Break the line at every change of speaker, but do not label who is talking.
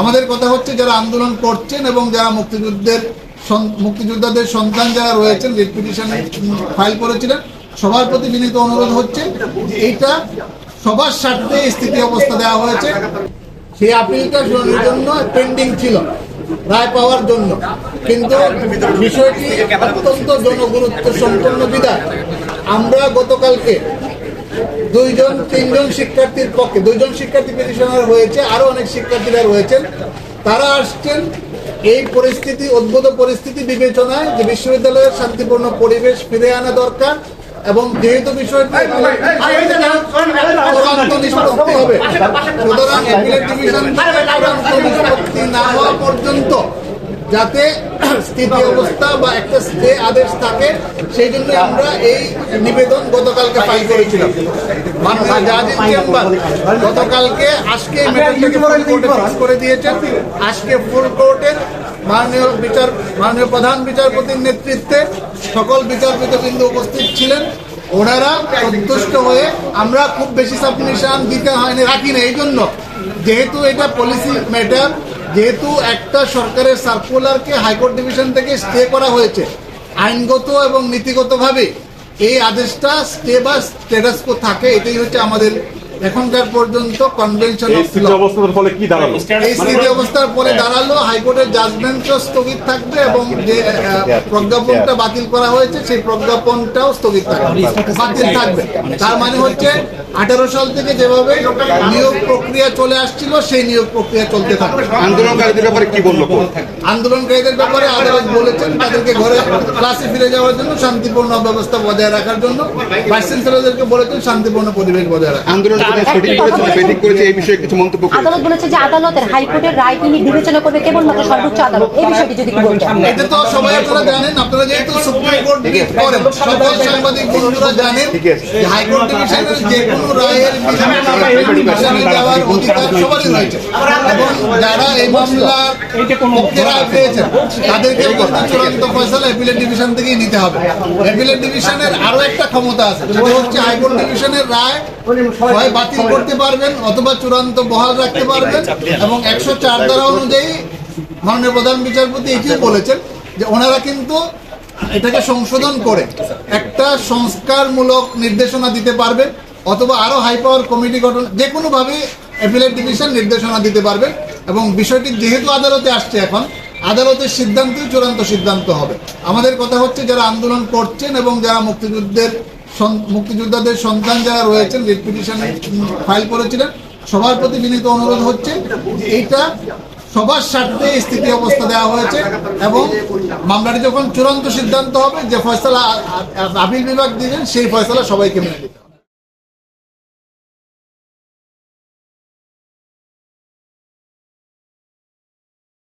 আমাদের কথা হচ্ছে যারা আন্দোলন করছেন এবং যারা মুক্তিযুদ্ধের মুক্তিযোদ্ধাদের সন্তান যারা রয়েছেন রিট পিটিশন ফাইল করেছিলেন, সবার প্রতি বিনীত অনুরোধ হচ্ছে এইটা সবার স্বার্থে স্থিতি অবস্থা দেওয়া হয়েছে। সেই আপিলটা শুনানির জন্য পেন্ডিং ছিল, রায় পাওয়ার জন্য। কিন্তু বিষয়টি অত্যন্ত জনগুরুত্ব সম্পন্ন বিধায় আমরা গতকালকে দুইজন তিনজন শিক্ষার্থীর পক্ষে দুইজন শিক্ষার্থী পেটিশনার হয়েছে আরও অনেক শিক্ষার্থীরা রয়েছেন তারা আসছেন এই পরিস্থিতি উদ্ভূত পরিস্থিতি বিবেচনায় যে বিশ্ববিদ্যালয়ের শান্তিপূর্ণ পরিবেশ ফিরে আনা দরকার এবং যেহেতু বিষয়টি নিষ্পত্তি হবে সুতরাং নিষ্পত্তি না হওয়া পর্যন্ত যাতে স্থিতি অবস্থা বা একটা স্টে আদেশ থাকে সেই জন্য আমরা এই নিবেদন গতকালকে ফাইল করেছিলাম। মাননীয় জাজির চেম্বার গতকালকে আজকে করে দিয়েছেন। আজকে ফুল কোর্টের মাননীয় বিচার মাননীয় প্রধান বিচারপতির নেতৃত্বে সকল বিচারপতিবৃন্দ উপস্থিত ছিলেন। ওনারা সন্তুষ্ট হয়ে আমরা খুব বেশি সাবমিশন দিতে হয়নি রাখি না এই জন্য যেহেতু এটা পলিসি ম্যাটার যেহেতু একটা সরকারের সার্কুলারকে হাইকোর্ট ডিভিশন থেকে স্টে করা হয়েছে আইনগত এবং নীতিগতভাবে এই আদেশটা স্টে বা স্টেটাস থাকে এটাই হচ্ছে আমাদের এখনকার পর্যন্ত কনভেনশন
এই স্থিতি অবস্থার ফলে কি দাঁড়াল?
এই স্থিতি অবস্থার পরে দাঁড়াল হাইকোর্টের জাজমেন্টও স্থগিত থাকবে এবং যে আহ, প্রজ্ঞাপনটা বাতিল করা হয়েছে সেই প্রজ্ঞাপনটাও স্থগিত থাকবে বাতিল থাকবে। তার মানে হচ্ছে আঠারো সাল থেকে যেভাবে নিয়োগ প্রক্রিয়া চলে আসছিল সেই নিয়োগ প্রক্রিয়া চলতে থাকবে।
আন্দোলনকারীদের ব্যাপারে কি বলল
আন্দোলনকারীদের ব্যাপারে আদালত বলেছেন তাদেরকে ঘরে ক্লাসে ফিরে যাওয়ার জন্য শান্তিপূর্ণ ব্যবস্থা বজায় রাখার জন্য। ভাইস চ্যান্সেলরদেরকে বলেছেন শান্তিপূর্ণ পরিবেশ বজায় রাখা।
আন্দোলন সঠিক করেছে বেঠিক করেছে এই বিষয়ে কিছু মন্তব্য করেছে?
আদালত বলেছে যে আদালতের হাইকোর্টের রায় তিনি বিবেচনা করবে কেবলমাত্র সর্বোচ্চ আদালত। এই বিষয়টি যদি বলতেন।
এটা তো সবাই আপনারা জানেন আপনারা যেহেতু সুপ্রিম কোর্ট করেন সকল সাংবাদিক বন্ধুরা জানেন যে হাইকোর্ট ডিভিশনের যে কোনো রায়ের ডিভিশনে অধিকার সবারই রয়েছে। এবং যারা এই মামলার রায় পেয়েছেন তাদেরকে চূড়ান্ত ফয়সালা অ্যাপিলেট ডিভিশন থেকেই নিতে হবে। অ্যাপিলেট ডিভিশনের আরও একটা ক্ষমতা আছে সেটা হচ্ছে হাইকোর্ট ডিভিশনের রায় হয় বাতিল করতে পারবেন অথবা চূড়ান্ত বহাল রাখতে পারবেন এবং একশো চার ধারা অনুযায়ী মাননীয় প্রধান বিচারপতি এটিও বলেছেন যে ওনারা কিন্তু এটাকে সংশোধন করে একটা সংস্কারমূলক নির্দেশনা দিতে পারবেন। অথবা আরও হাই পাওয়ার কমিটি গঠন যে কোনোভাবে অ্যাপিলেট ডিভিশন নির্দেশনা দিতে পারবে এবং বিষয়টি যেহেতু আদালতে আসছে এখন, আদালতের সিদ্ধান্তই চূড়ান্ত সিদ্ধান্ত হবে আমাদের কথা হচ্ছে যারা আন্দোলন করছেন এবং যারা মুক্তিযুদ্ধের মুক্তিযোদ্ধাদের সন্তান যারা রয়েছেন রিট পিটিশন ফাইল করেছিলেন, সবার প্রতি বিনীত অনুরোধ হচ্ছে এইটা সবার স্বার্থে স্থিতি অবস্থা দেওয়া হয়েছে এবং মামলাটি যখন চূড়ান্ত সিদ্ধান্ত হবে, যে ফয়সালা আপিল বিভাগ দিবেন, সেই ফয়সলা সবাইকে মেনে।